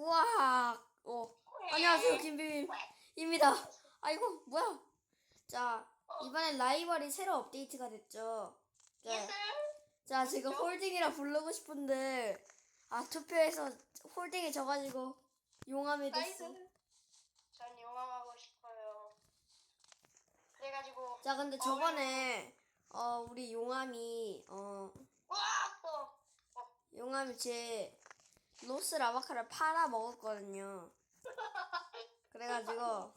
우와. 어. 안녕하세요 김비빔입니다. 아이고 뭐야? 자 이번엔 라이벌이 새로 업데이트가 됐죠. 네. 자 지금 홀딩이라 부르고 싶은데 아 투표해서 홀딩이 져가지고 용암이 됐어. 전 용암하고 싶어요. 그래가지고 자 근데 저번에 어 우리 용암이 어 와 또. 용암이 제 로스 라바카를 팔아 먹었거든요. 그래가지고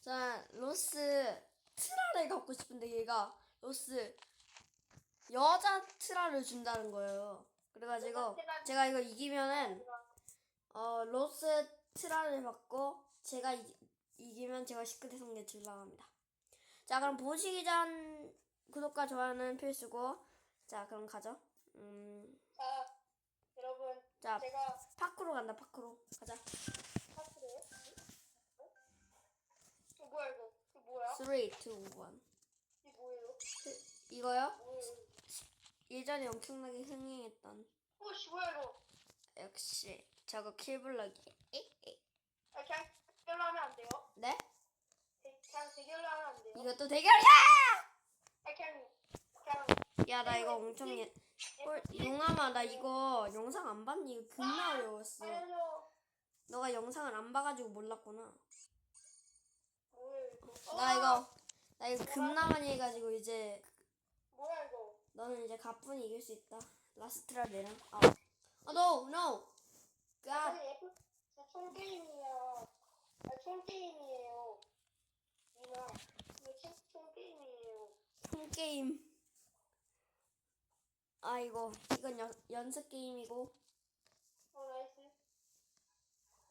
자 로스 트라를 갖고 싶은데 얘가 로스 여자 트라를 준다는 거예요. 그래가지고 제가 이거 이기면은 어 로스 트라를 받고 제가 이, 이기면 제가 시크릿 성계 주려고 합니다. 자 그럼 보시기 전 구독과 좋아요는 필수고 자 그럼 가죠. 음, 자 제가 파크로 간다 파크로. 가자. 파트를 이거 뭐야 이거? 뭐야? 3, 2, 1 이게 뭐예요? 이거요? 뭐예요? 예전에 엄청나게 흥행했던. 오씨 뭐야 이거? 역시 저거 킬블럭이. 아, 그냥 대결로 하면 안 돼요? 네? 대, 그냥 대결로 하면 안 돼요? 이것도 대결이야! 아 그냥 그냥 야 나 이거 엄청 예... 헐, 용암아 나 이거 영상 안 봤니? 이거 겁나 어려웠어. 알려줘. 너가 영상을 안 봐가지고 몰랐구나. 나 어, 이거 나 이거 겁나 많이 해가지고 이제 뭐야 이거? 너는 이제 가뿐히 이길 수 있다. 라스트라 내랑 아. 어, no no. F 총 게임이야. 아, 총 게임이에요. 이나 이거 총, 총 게임이에요. 홈게임 아 이거 이건 연, 연습 게임이고 어 나이스.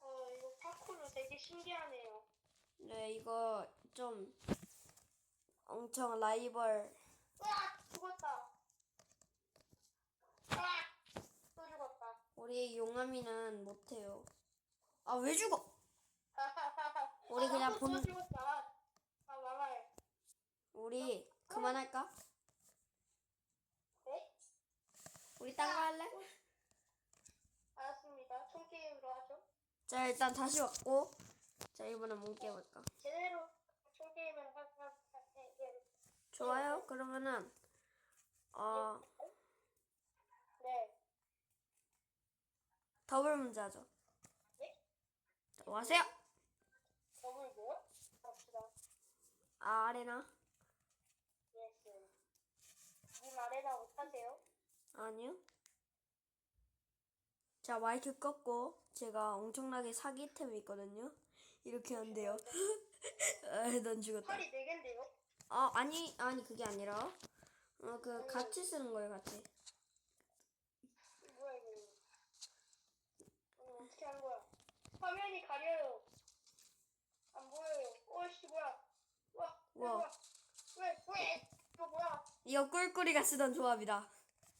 어 이거 파쿠르 되게 신기하네요. 네 이거 좀 엄청 라이벌 으악 죽었다. 으악 또 죽었다. 우리 용암이는 못해요 아 왜 죽어 우리 그냥 또, 본- 또 죽었다. 아. 우리 그만할까? 네? 우리 딴 거 할래? 알았습니다. 총 게임으로 하죠. 자 일단 다시 왔고 자 이번엔 뭔 게임 할까? 제대로 총 게임을 하- 하- 하- 해. 좋아요 그러면은 어 네. 더블 문제 하죠 네? 자, 뭐 하세요? 더블 뭐? 갑시다. 아 아레나? 예스. 님 아레나 못하세요? 아니요 자 마이크 껐고 제가 엄청나게 사기템이 있거든요 이렇게 하는데요 아 난 죽었다 팔이 네 개인데요? 아 아니 아니 그게 아니라 어그 같이 쓰는 거예요 같이 뭐야 이거? 어, 어떻게 하는 거야? 화면이 가려요. 안 보여요. 어씨 뭐야? 와, 우와. 뭐야? 왜 왜? 이거 뭐야? 이거 꿀꿀이가 쓰던 조합이다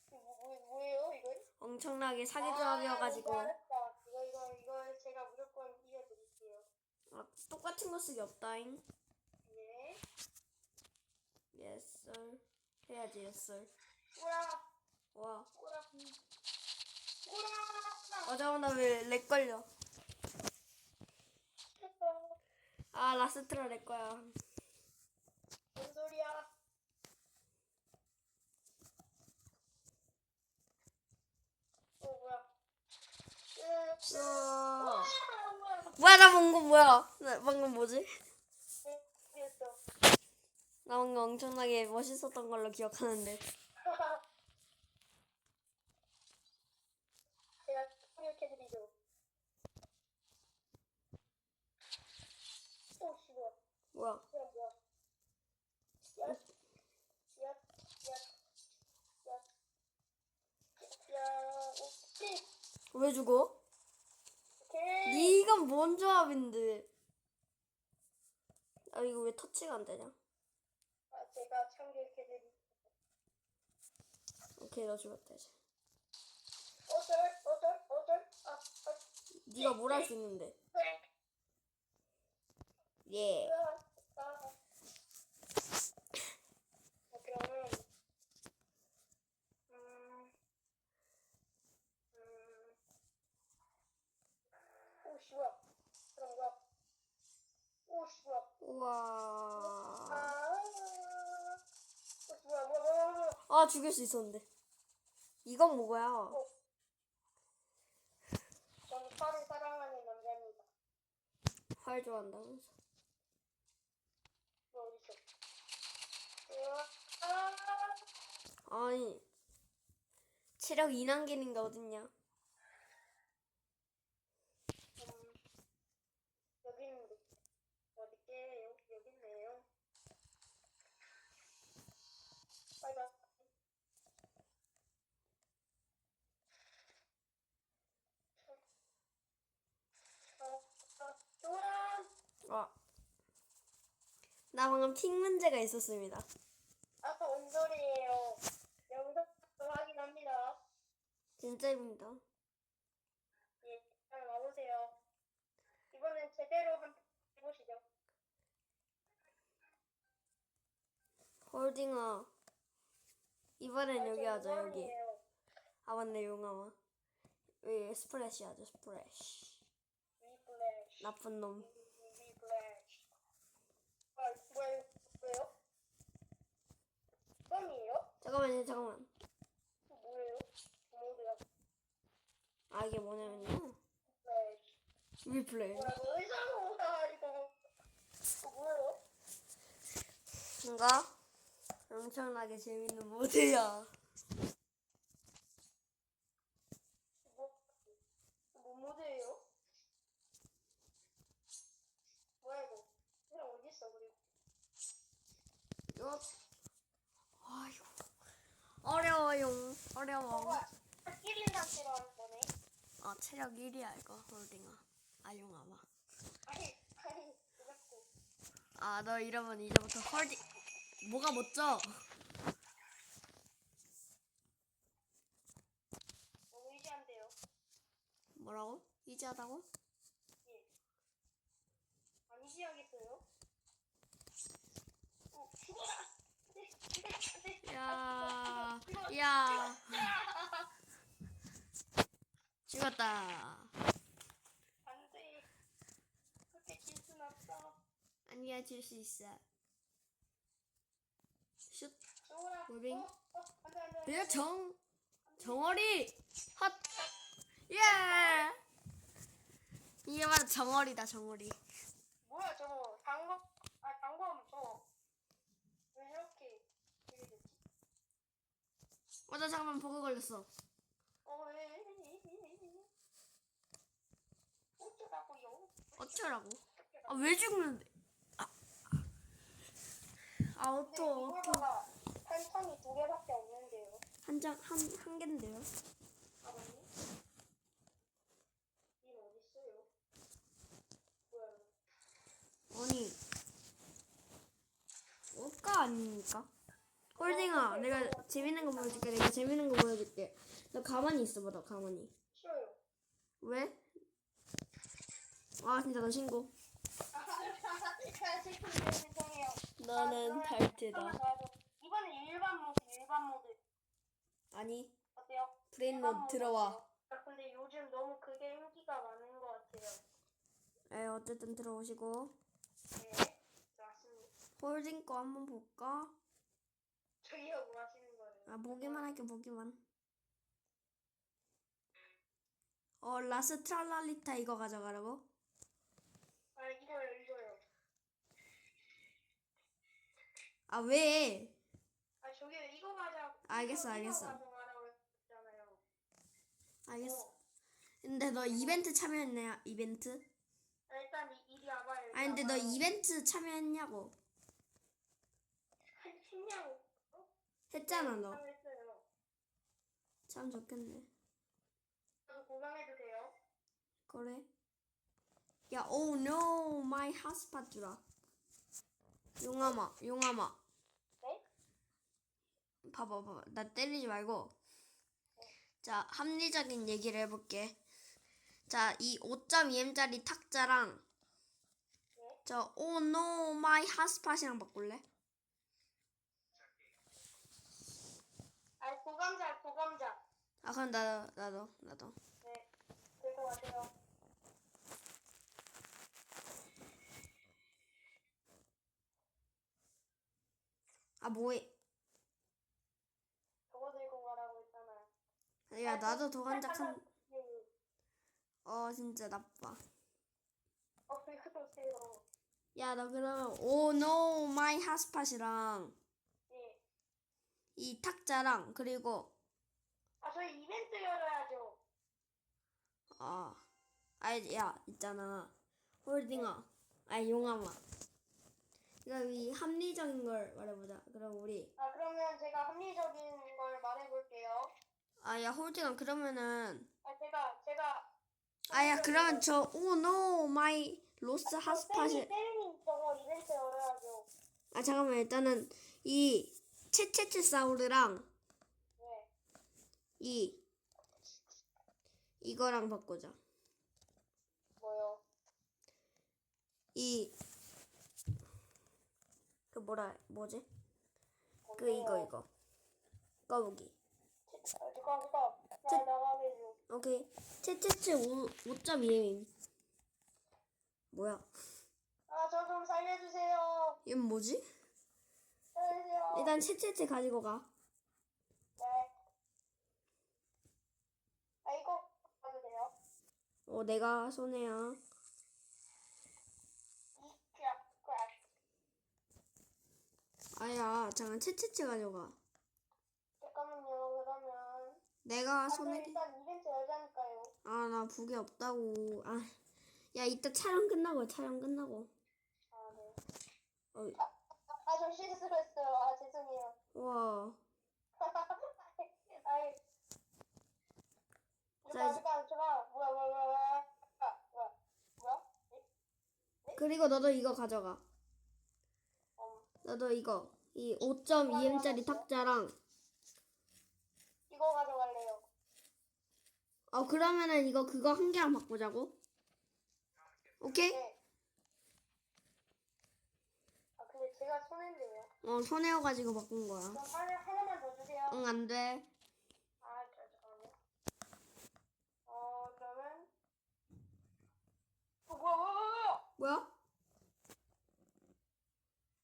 이거 뭐, 뭐 뭐예요 이건? 엄청나게 사기 아, 조합이어가지고 알았다. 이거 이거 이거 제가 무조건 이겨드릴게요. 아, 똑같은 거 쓰기 없다잉 예. yes sir 해야지 yes sir 꼬라 와 꼬라 꼬라. 어 잠깐만 왜렉 걸려 아 라스트라 렉 거야 뭔 소리야? 어 뭐야? 뭐야? 나본거 뭐야 나 방금 뭐지. 나 방금 엄청나게 멋있었던 걸로 기억하는데 뭐야. 뭐야. 왜 죽어 오케이. 네가 뭔 조합인데 아 이거 왜 터치가 안 되냐 아, 제가 참교육해드리 오케이 너 죽었다 이제 어쩔, 어쩔, 어쩔. 아, 아, 네가 뭘 할 수 있는데 네. 예 아, 아. 아, 그러면, 음, 음, 오씨 뭐야 우와. 아 죽일 수 있었는데. 이건 뭐야? 저는 팔을 사랑하는 남자입니다 활 좋아한다면서. 아 아니. 체력 2난계는 게 어딨냐? 음, 여기 있는데 어디게요? 여기 있네요 빨간 어, 어, 노란 아. 나 방금 틱 문제가 있었습니다. 아까 온 소리예요. 영상 확인합니다. 진짜입니다. 예, 잘 와보세요. 이번엔 제대로 한번 해보시죠. 홀딩아. 이번엔 아, 여기 저 하자, 여기. 아, 맞네, 용암아. 여기 스프레쉬 하자, 스프레쉬. 나쁜 놈. 아? 껌이에요? 잠깐만요, 잠깐만. 뭐예요? 아, 이게 뭐냐면요. 플래시. 리플레이. 뭐 이상하다, 이거. 이거 뭐예요? 뭔가 엄청나게 재밌는 모드야. 뭐, 뭐 모드예요? 뭐야 이거? 이랑 어디 있어 그리고? 이거 아유 어려워요. 어려워. 뭐야? 1인 상태로 하는 거네? 아 체력 1이야 이거 홀딩아. 아 용암아. 아니 아니 왜 자꾸 아 너 이러면 이제부터 홀딩 뭐가 멋져? 너무 의지한데요? 뭐라고? 이제 하다고? 예. 안 의지하겠어요? 어 죽어라! 안돼 안돼 안돼 야, 야. 죽었다. 안 돼 그렇게 질 순 없어 아니야 질 수 있어. 무빙. 어? 어? 내가 정 정어리 헛. 예. 이게 바로 정어리다 정어리. 뭐야 저거 단검 아 단검 저거 왜 이렇게 됐지? 어나 잠깐만 버그 걸렸어. 어 왜 어쩌라고요? 어쩌라고? 아 왜 죽는데? 아, 아 근데 어떠 어떠 탄창이 두 개밖에 없는데요. 한 장 한 한 개인데요. 아 맞니? 님 어디 있어요? 뭐야? 이거? 아니 옷가 아닙니까? 홀딩아 내가 재밌는 거 보여줄게 내가 재밌는 거 보여줄게 너 가만히 있어봐 너 가만히 싫어요. 왜? 아 진짜 너 신고 아, 죄송해요. 너는 아, 탈퇴다 잠깐만 놔줘. 이번엔 일반 일반 모드 아니 어때요? 브레인 일반 모드 모드 들어와 어때요? 아, 근데 요즘 너무 그게 인기가 많은 것 같아요. 에 어쨌든 들어오시고 네, 맞습니다. 홀딩 거 한번 볼까? 저기요, 뭐 하시는 거예요? 아 보기만 할게 보기만 어 라스 트랄랄리타 이거 가져가라고? 아, 이거요, 이거요. 아 왜? 가자. 알겠어, 알겠어. 알겠어 어. 근데 너 이벤트 참여했냐 이벤트? 아, 일단 이, 이리 와봐요. 아니 근데 너. 이벤트 참여했냐고 한- 했냐고. 어? 했잖아 너 했어요. 참 좋겠네 저도 보강해도 돼요? 그래 야 oh no my 주라 용암아 용암아 네? 봐봐, 봐봐. 나 때리지 말고. 자, 합리적인 얘기를 해볼게. 자, 이 5.2m짜리 탁자랑 저 오, 노, 마이, My 핫스팟이랑 바꿀래? 아, 고감자 고감자. 아 그럼 나도, 나도 나도. 네. 들고 가세요. 아 뭐해? 야 나도 도관작한. 예. 어 진짜 나빠. 어, 왜 그러세요? 야너 그러면 오 노 마이 핫스팟이랑 예. 이 탁자랑 그리고 아, 저희 이벤트 열어야죠. 아 아이 야 있잖아 홀딩아 아이 용암아. 이거 이 합리적인 걸 말해보자. 그럼 우리 아, 그러면 제가 합리적인 걸 말해볼게요. 아야 홀딩아 그러면은 아, 제가, 제가. 아야 그러면 저 오노 마이 로스 아, 핫스팟이 님 저거 이벤트 열어야죠. 아 잠깐만 일단은 이 채채채 사우르랑 네. 이 이거랑 바꾸자. 뭐요? 이 그 뭐라 뭐지? 그 이거 이거 꺼보기. 오케이 채채채 5.2mm 뭐야? 아, 저 좀 살려주세요. 얘는 뭐지? 살려주세요. 일단 채채채 가지고 가. 네. 아, 이거 봐도 돼요? 어 내가 손해야. 아야 잠깐 채채채 가져가. 내가 아, 손해. 일단 이벤트 열자니까요. 아 나 북이 없다고. 아. 야 이따 촬영 끝나고 촬영 끝나고. 아, 네. 어, 아, 저 실수했어요. 아, 죄송해요. 와. 아이. 자, 잠깐, 이제- 잠깐, 잠깐. 뭐야, 뭐야, 뭐야, 뭐야. 아, 뭐야. 뭐야? 네? 그리고 너도 이거 가져가. 어, 너도 이거 이 5.2m짜리 탁자랑. 이거 가져갈래요. 어 그러면은 이거 그거 한 개랑 바꾸자고. 오케이? 네. 아, 근데 제가 손해인데요. 어 손해여가지고 바꾼 거야. 그럼 하나, 하나만 더 주세요. 응 안 돼. 아, 저, 잠깐만요. 어, 그러면. 어, 뭐야, 뭐야, 뭐야, 뭐야. 뭐야?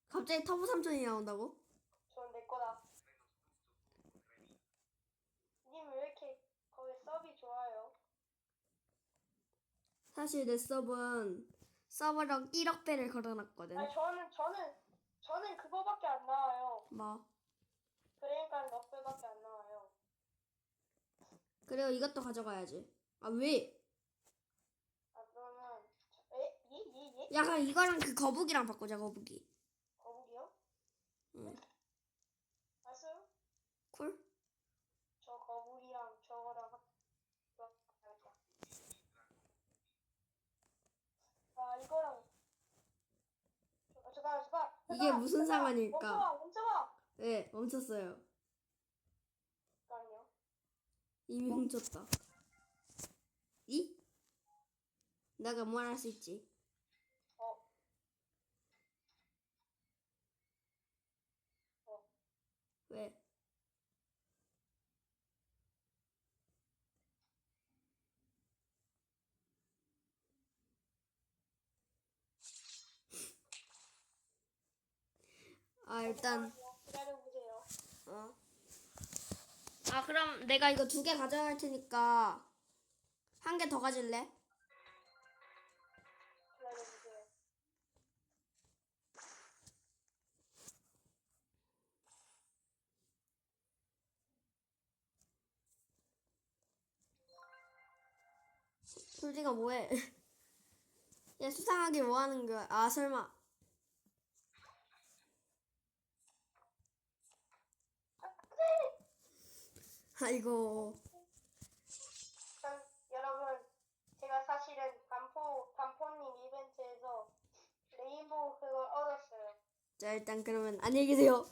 갑자기 터보 삼촌이 나온다고? 전 내 거다. 님 왜 이렇게 거기 서비 좋아요? 사실 내 서브는 서버력 1억 배를 걸어놨거든. 아니 저는 저는 저는 그거밖에 안 나와요. 뭐. 그러니까 넉 배밖에 안 나와요. 그리고 이것도 가져가야지. 아 왜? 아 그러면? 예? 예? 예? 이거랑 그 거북이랑 바꾸자 거북이. 거북이요? 응. 알았어요? 쿨? 저 거북이랑 저거랑 합. 저- 알았다. 아 이거랑 저- 잠깐 잠깐 이게 잠깐, 무슨 잠깐. 상관일까? 멈춰봐 멈춰봐 네 멈췄어요. 잠깐요 이미 훔쳤다. 이? 내가 뭘 할 수 있지? 어 왜? 아 일단 기다려보세요 어. 아 그럼 내가 이거 두 개 가져갈 테니까 한 개 더 가질래? 기다려보세요 솔지가 뭐해? 야 수상하게 뭐 하는 거야? 아 설마 아이고 전 여러분 제가 사실은 반포 반포님 이벤트에서 레인보우 그걸 얻었어요. 자 일단 그러면 안녕히 계세요